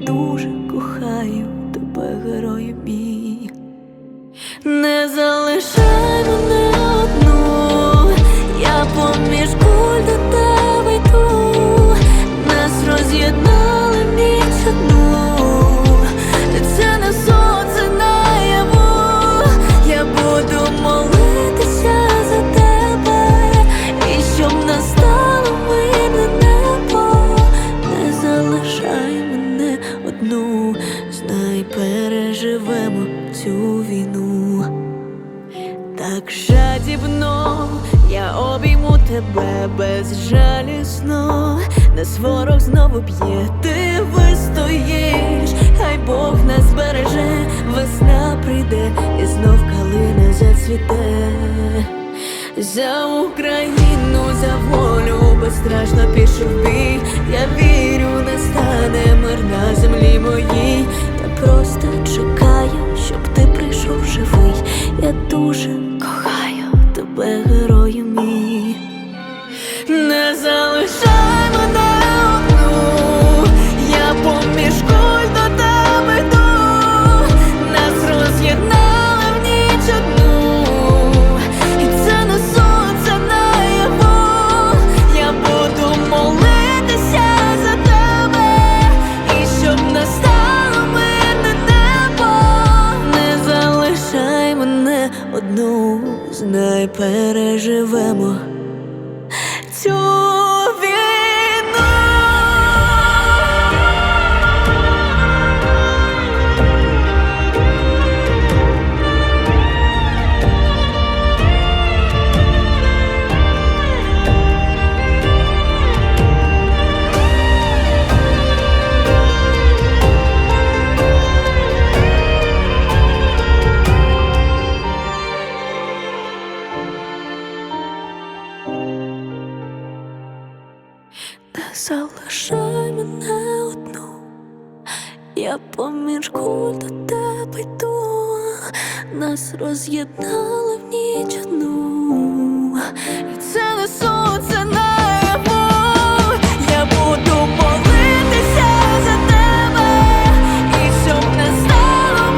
дуже кохаю тебе, герою мій. Не війну. Так жадібно я обійму тебе безжалісно, нас ворог знову б'є, ти вистоїш, хай Бог нас збереже, весна прийде і знов калина зацвіте. За Україну, за волю безстрашно пішов бій. Я вірю, настане мир на землі тебе, переживемо залишай мене одну, я поміж до тебе йду, нас роз'єднали в ніч одну, це не сон, це наяву, я буду молитися за тебе, і щоб не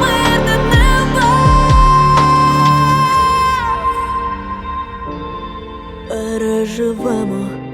мене. Переживемо